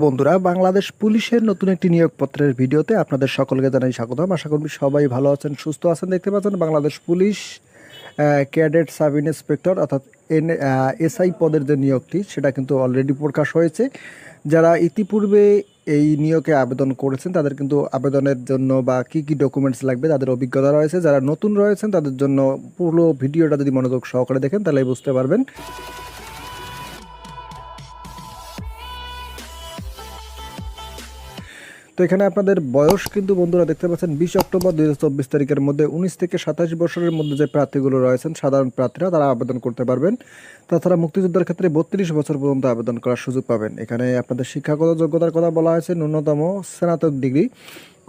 বন্ধুরা, বাংলাদেশ পুলিশের নতুন একটি নিয়োগপত্রের ভিডিওতে আপনাদের সকলকে জানাই স্বাগতম। আশা করি সবাই ভালো আছেন, সুস্থ আছেন। দেখতে পাচ্ছেন Bangladesh police cadet sub inspector অর্থাৎ এন এসআই পদের যে নিয়োগটি, সেটা কিন্তু অলরেডি প্রকাশ হয়েছে। যারা ইতিপূর্বে এই নিয়োগে আবেদন করেছেন, তাদের কিন্তু আবেদনের জন্য বা কি কি ডকুমেন্টস লাগবে তাদের অভিজ্ঞতা রয়েছে। যারা নতুন রয়েছেন, তাদের জন্য পুরো ভিডিওটা যদি মনোযোগ সহকারে দেখেন তাহলে বুঝতে পারবেন। তো এখানে আপনাদের বয়স কিন্তু বন্ধুরা দেখতে পাচ্ছেন, বিশ অক্টোবর দুই হাজার চব্বিশ তারিখের মধ্যে উনিশ থেকে সাতাশ বছরের মধ্যে যে প্রার্থীগুলো রয়েছেন, সাধারণ প্রার্থীরা তারা আবেদন করতে পারবেন। তাছাড়া মুক্তিযোদ্ধার ক্ষেত্রে বত্রিশ বছর পর্যন্ত আবেদন করার সুযোগ পাবেন। এখানে আপনাদের শিক্ষাগত যোগ্যতার কথা বলা হয়েছে, ন্যূনতম স্নাতক ডিগ্রি।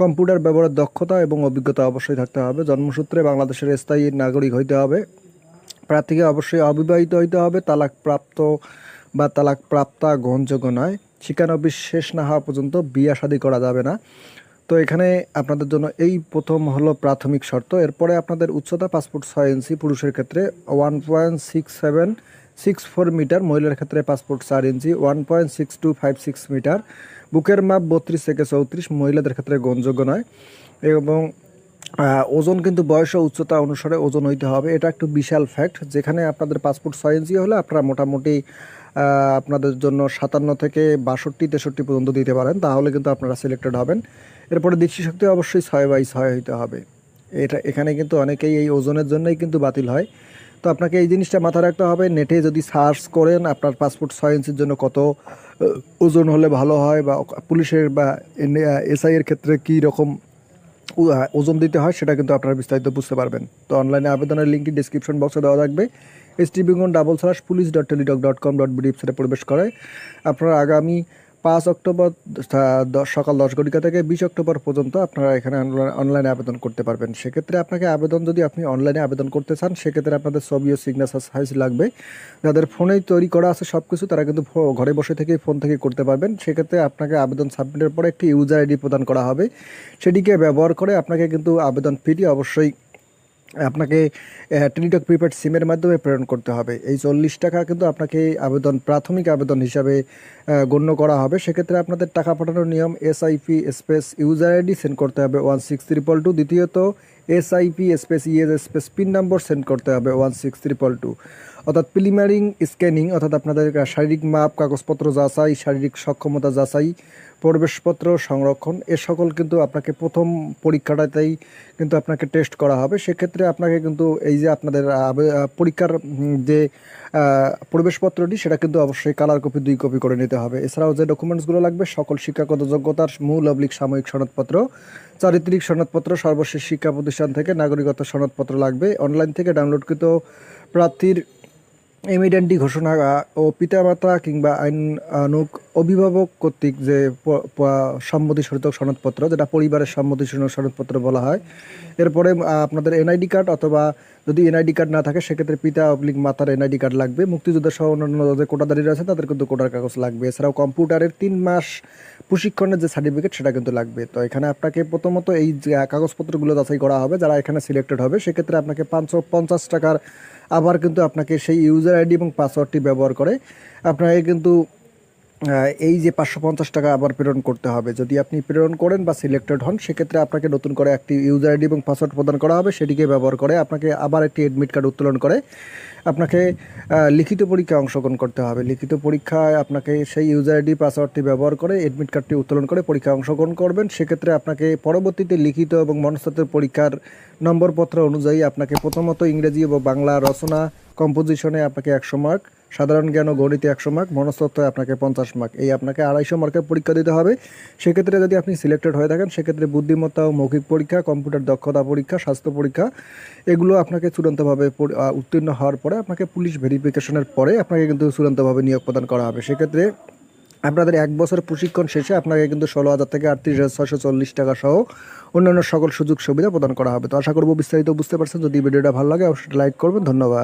কম্পিউটার ব্যবহারের দক্ষতা এবং অভিজ্ঞতা অবশ্যই থাকতে হবে। জন্মসূত্রে বাংলাদেশের স্থায়ী নাগরিক হইতে হবে। প্রার্থীকে অবশ্যই অবিবাহিত হইতে হবে। তালাক প্রাপ্ত বা তালাক প্রাপ্তা গ্রহণযোগ্য নয়। শিক্ষানবিশ শেষ না হওয়া পর্যন্ত বিয়া শাদী করা যাবে না। তো এখানে আপনাদের জন্য এই প্রথম হলো প্রাথমিক শর্ত। এরপরে আপনাদের উচ্চতা পাসপোর্ট ছয় ইঞ্চি, পুরুষের ক্ষেত্রে one point six seven six four meter, মহিলার ক্ষেত্রে পাসপোর্ট চার ইঞ্চি one point six two five six meter. বুকের মাপ বত্রিশ থেকে চৌত্রিশ, মহিলাদের ক্ষেত্রে গ্রহণযোগ্য নয়। এবং ওজন কিন্তু বয়স ও উচ্চতা অনুসারে ওজন হইতে হবে। এটা একটু বিশাল ফ্যাক্ট যেখানে আপনাদের পাসপোর্ট ছয় ইঞ্চি হলে আপনারা মোটামুটি আপনাদের জন্য সাতান্ন থেকে বাষট্টি, তেষট্টি পর্যন্ত দিতে পারেন, তাহলে কিন্তু আপনারা সিলেক্টেড হবেন। এরপরে দৃষ্টিশক্তি অবশ্যই ছয় বাই ছয় হইতে হবে। এটা, এখানে কিন্তু অনেকেই এই ওজনের জন্যই কিন্তু বাতিল হয়। তো আপনাকে এই জিনিসটা মাথায় রাখতে হবে নেটে যদি সার্চ করেন, আপনার পাসপোর্ট ছয় ইঞ্চির জন্য কত ওজন হলে ভালো হয় বা পুলিশের বা এসআই এর ক্ষেত্রে কী রকম ওজন দিতে হয়, সেটা কিন্তু আপনারা বিস্তারিত বুঝতে পারবেন। তো অনলাইনে আবেদনের লিঙ্কটি ডিসক্রিপশন বক্সে দেওয়া থাকবে। S T বিগুন double slash police dot Teletalk dot com dot BD ওয়েবসাইটে প্রবেশ করে। আপনারা আগামী পাঁচ অক্টোবর সকাল দশ ঘটিকা থেকে বিশ অক্টোবর পর্যন্ত আপনারা এখানে অনলাইনে আবেদন করতে পারবেন। সেক্ষেত্রে আপনাকে আবেদন যদি আপনি অনলাইনে আবেদন করতে চান, সেক্ষেত্রে আপনাদের ছবি ও সিগনেচার সাইজ লাগবে। যাদের ফোনেই তৈরি করা আছে সব কিছু তারা কিন্তু ঘরে বসে থেকে ফোন থেকে করতে পারবেন। সেক্ষেত্রে আপনাকে আবেদন সাবমিটের পরে একটি ইউজার আইডি প্রদান করা হবে। সেটিকে ব্যবহার করে আপনাকে কিন্তু আবেদন ফিটি অবশ্যই আপনাকে টেলিটক প্রিপেড সিমের মাধ্যমে প্রেরণ করতে হবে। এই চল্লিশ টাকা কিন্তু আপনাকে আবেদন, প্রাথমিক আবেদন হিসাবে গণ্য করা হবে। সেক্ষেত্রে আপনাদের টাকা পাঠানোর নিয়ম S I P space user ID send করতে হবে ওয়ান সিক্স ট্রিপল টু দ্বিতীয়ত S I P space E S space pin number send করতে হবে ওয়ান সিক্স ত্রিপল টু অর্থাৎ প্রিলিমারিং স্ক্যানিং অর্থাৎ আপনাদের শারীরিক মাপ, কাগজপত্র যাচাই, শারীরিক সক্ষমতা যাচাই, প্রবেশপত্র সংরক্ষণ, এ সকল কিন্তু আপনাকে প্রথম পরীক্ষাটাতেই কিন্তু আপনাকে টেস্ট করা হবে। সেক্ষেত্রে আপনাকে কিন্তু এই যে আপনাদের পরীক্ষার যে প্রবেশপত্রটি, সেটা কিন্তু অবশ্যই কালার কপি দুই কপি করে নিতে হবে। এছাড়াও যে ডকুমেন্টসগুলো লাগবে, সকল শিক্ষাগত যোগ্যতার মূল অবলিক সাময়িক সনদপত্র চারিত্রিক সনদপত্র সর্বশেষ শিক্ষা প্রতিষ্ঠান থেকে নাগরিকত্ব সনদপত্র লাগবে। অনলাইন থেকে ডাউনলোডকৃত প্রার্থীর এমিডেন্টি ঘোষণা ও পিতামাতা কিংবা আইন আনুক অভিভাবক কর্তৃক যে সম্মতি সূচক সনদপত্র, যেটা পরিবারের সম্মতি সনদপত্র বলা হয়, এরপরে আপনাদের এনআইডি কার্ড অথবা যদি এনআইডি কার্ড না থাকে, সেক্ষেত্রে পিতা অবলিক মাতার এনআইডি কার্ড লাগবে। মুক্তিযোদ্ধা সহ অন্যান্য যে কোটাদারি রয়েছে তাদের কিন্তু কোটার কাগজ লাগবে। এছাড়াও কম্পিউটারের তিন মাস প্রশিক্ষণের যে সার্টিফিকেট, সেটা কিন্তু লাগবে। তো এখানে আপনাকে প্রথমত এই কাগজপত্রগুলো যাচাই করা হবে, যারা এখানে সিলেক্টেড হবে, সেক্ষেত্রে আপনাকে পাঁচশো পঞ্চাশ টাকার আবার কিন্তু আপনাকে সেই ইউজার আইডি এবং পাসওয়ার্ডটি ব্যবহার করে আপনাকে কিন্তু এই যে পাঁচশো পঞ্চাশ টাকা আবার প্রেরণ করতে হবে। যদি আপনি প্রেরণ করেন বা সিলেক্টেড হন, সেক্ষেত্রে আপনাকে নতুন করে একটি ইউজার আইডি এবং পাসওয়ার্ড প্রদান করা হবে। সেটিকে ব্যবহার করে আপনাকে আবার একটি অ্যাডমিট কার্ড উত্তোলন করে আপনাকে লিখিত পরীক্ষায় অংশগ্রহণ করতে হবে। লিখিত পরীক্ষায় আপনাকে সেই ইউজার আইডি পাসওয়ার্ডটি ব্যবহার করে এডমিট কার্ডটি উত্তোলন করে পরীক্ষায় অংশগ্রহণ করবেন। সেক্ষেত্রে আপনাকে পরবর্তীতে লিখিত এবং মনস্তাত্ত্বিক পরীক্ষার নম্বরপত্র অনুযায়ী আপনাকে প্রথমত ইংরেজি এবং বাংলা রচনা কম্পোজিশনে আপনাকে একশো মার্ক সাধারণ জ্ঞান ও গণিতে একশো মার্ক মনস্তত্ত্বে আপনাকে পঞ্চাশ মার্ক। এই আপনাকে আড়াইশো মার্কের পরীক্ষা দিতে হবে। সেক্ষেত্রে যদি আপনি সিলেক্টেড হয়ে থাকেন, সেক্ষেত্রে বুদ্ধিমত্তা ও মৌখিক পরীক্ষা কম্পিউটার দক্ষতা পরীক্ষা, স্বাস্থ্য পরীক্ষা, এগুলো আপনাকে চূড়ান্তভাবে উত্তীর্ণ হওয়ার পরে আপনাকে পুলিশ ভেরিফিকেশনের পরে আপনাকে কিন্তু চূড়ান্তভাবে নিয়োগ প্রদান করা হবে। সেক্ষেত্রে আপনাদের এক বছর প্রশিক্ষণ শেষে আপনাকে কিন্তু ষোলো হাজার থেকে আটত্রিশ হাজার ছয়শো চল্লিশ টাকা সহ অন্যান্য সকল সুযোগ সুবিধা প্রদান করা হবে। তো আশা করব বিস্তারিত বুঝতে পারছেন। যদি ভিডিওটা ভালো লাগে, অবশ্যই লাইক করবেন। ধন্যবাদ।